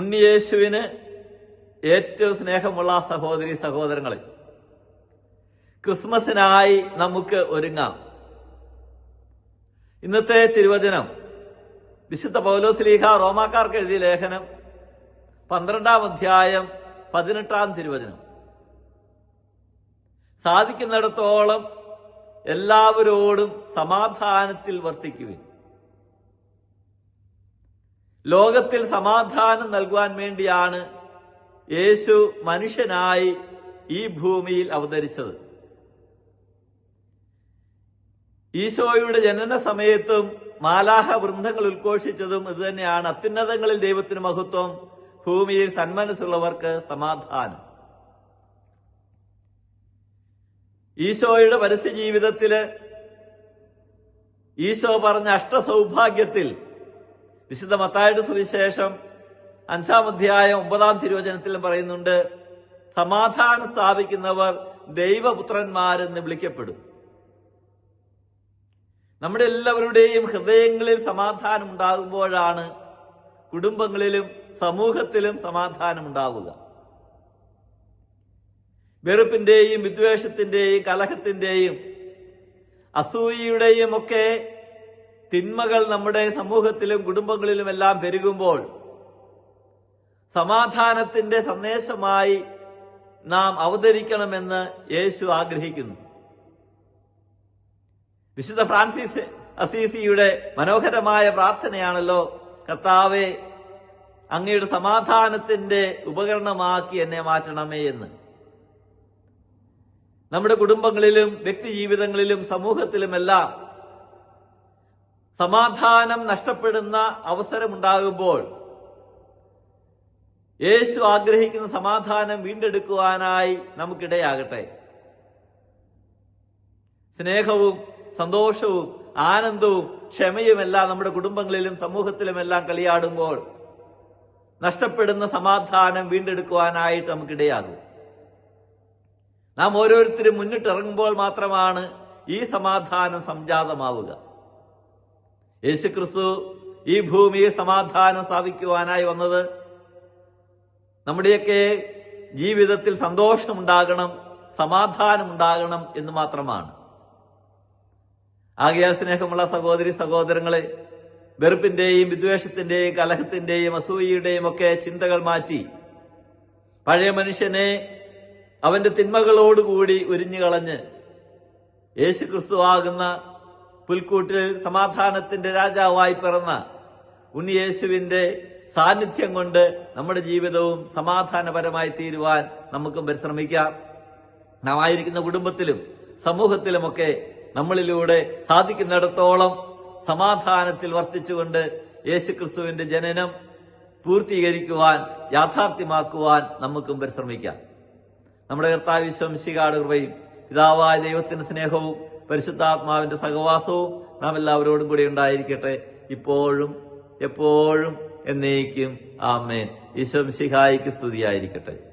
ഉണ്ണിയേശുവിന് ഏറ്റവും സ്നേഹമുള്ള സഹോദരി സഹോദരങ്ങളെ. ക്രിസ്മസിനായി നമുക്ക് ഒരുങ്ങാം. ഇന്നത്തെ തിരുവചനം. വിശുദ്ധ പൗലോസ്ലീഹ റോമാക്കാർക്ക് എഴുതിയ ലേഖനം. പന്ത്രണ്ടാം അധ്യായം പതിനെട്ടാം തിരുവചനം. സാധിക്കുന്നിടത്തോളം എല്ലാവരോടും സമാധാനത്തിൽ വർത്തിക്കുവിൻ. ലോകത്തിൽ സമാധാനം നൽകുവാൻ വേണ്ടിയാണ് യേശു മനുഷ്യനായി ഈ ഭൂമിയിൽ അവതരിച്ചത്. ഈശോയുടെ ജനന സമയത്തും മാലാഹ വൃന്ദങ്ങൾ ഉദ്ഘോഷിച്ചതും ഇതുതന്നെയാണ്. അത്യുന്നതങ്ങളിൽ ദൈവത്തിന് മഹത്വം ഭൂമിയിൽ സന്മനസ്സുള്ളവർക്ക് സമാധാനം. ഈശോയുടെ പരസ്യ ജീവിതത്തിൽ ഈശോ പറഞ്ഞ അഷ്ടസൗഭാഗ്യത്തിൽ വിശുദ്ധ മത്തായുടെ സുവിശേഷം അഞ്ചാം അധ്യായം ഒമ്പതാം തിരുവചനത്തിലും പറയുന്നുണ്ട് സമാധാനം സ്ഥാപിക്കുന്നവർ ദൈവപുത്രന്മാരെന്ന് വിളിക്കപ്പെടും. നമ്മുടെ എല്ലാവരുടെയും ഹൃദയങ്ങളിൽ സമാധാനം ഉണ്ടാകുമ്പോഴാണ് കുടുംബങ്ങളിലും സമൂഹത്തിലും സമാധാനം ഉണ്ടാവുക. വെറുപ്പിന്റെയും വിദ്വേഷത്തിന്റെയും കലഹത്തിന്റെയും അസൂയയുടെയും ഒക്കെ തിന്മകൾ നമ്മുടെ സമൂഹത്തിലും കുടുംബങ്ങളിലും എല്ലാം പെരുകുമ്പോൾ സമാധാനത്തിന്റെ സന്ദേശമായി നാം അവതരിക്കണമെന്ന് യേശു ആഗ്രഹിക്കുന്നു. വിശുദ്ധ ഫ്രാൻസിസ് അസീസിയുടെ മനോഹരമായ പ്രാർത്ഥനയാണല്ലോ കർത്താവെ അങ്ങയുടെ സമാധാനത്തിന്റെ ഉപകരണമാക്കി എന്നെ മാറ്റണമേ എന്ന്. നമ്മുടെ കുടുംബങ്ങളിലും വ്യക്തി ജീവിതങ്ങളിലും സമൂഹത്തിലുമെല്ലാം സമാധാനം നഷ്ടപ്പെടുന്ന അവസരമുണ്ടാകുമ്പോൾ യേശു ആഗ്രഹിക്കുന്ന സമാധാനം വീണ്ടെടുക്കുവാനായി നമുക്കിടയാകട്ടെ. സ്നേഹവും സന്തോഷവും ആനന്ദവും ക്ഷമയുമെല്ലാം നമ്മുടെ കുടുംബങ്ങളിലും സമൂഹത്തിലുമെല്ലാം കളിയാടുമ്പോൾ നഷ്ടപ്പെടുന്ന സമാധാനം വീണ്ടെടുക്കുവാനായിട്ട് നമുക്കിടയാകും. നാം ഓരോരുത്തരും മുന്നിട്ടിറങ്ങുമ്പോൾ മാത്രമാണ് ഈ സമാധാനം സംജാതമാവുക. യേശുക്രിസ്തു ഈ ഭൂമിയിൽ സമാധാനം സ്ഥാപിക്കുവാനായി വന്നത് നമ്മുടെയൊക്കെ ജീവിതത്തിൽ സന്തോഷമുണ്ടാകണം സമാധാനമുണ്ടാകണം എന്ന് മാത്രമാണ്. ആകയാൽ സ്നേഹമുള്ള സഹോദരി സഹോദരങ്ങളെ വെറുപ്പിന്റെയും വിദ്വേഷത്തിന്റെയും കലഹത്തിന്റെയും അസൂയയുടെയും ഒക്കെ ചിന്തകൾ മാറ്റി പഴയ മനുഷ്യനെ അവന്റെ തിന്മകളോടുകൂടി ഉരിഞ്ഞു കളഞ്ഞ് യേശു ക്രിസ്തു ആകുന്ന പുൽക്കൂട്ടിൽ സമാധാനത്തിന്റെ രാജാവായി പിറന്ന ഉണ്ണിയേശുവിന്റെ സാന്നിധ്യം കൊണ്ട് നമ്മുടെ ജീവിതവും സമാധാനപരമായി തീരുവാൻ നമുക്കും പരിശ്രമിക്കാം. നാം ആയിരിക്കുന്ന കുടുംബത്തിലും സമൂഹത്തിലുമൊക്കെ നമ്മളിലൂടെ സാധിക്കുന്നിടത്തോളം സമാധാനത്തിൽ വർത്തിച്ചുകൊണ്ട് യേശുക്രിസ്തുവിന്റെ ജനനം പൂർത്തീകരിക്കുവാൻ യാഥാർത്ഥ്യമാക്കുവാൻ നമുക്കും പരിശ്രമിക്കാം. നമ്മുടെ കർത്താവ് വിശ്വംശികാട് കൃപയും പിതാവായ ദൈവത്തിന്റെ സ്നേഹവും പരിശുദ്ധാത്മാവിന്റെ സഹവാസവും നാം എല്ലാവരോടും കൂടി ഉണ്ടായിരിക്കട്ടെ. ഇപ്പോഴും എപ്പോഴും എന്നേക്കും ആമേൻ. ഈശ്വംശിഹായിക്ക് സ്തുതിയായിരിക്കട്ടെ.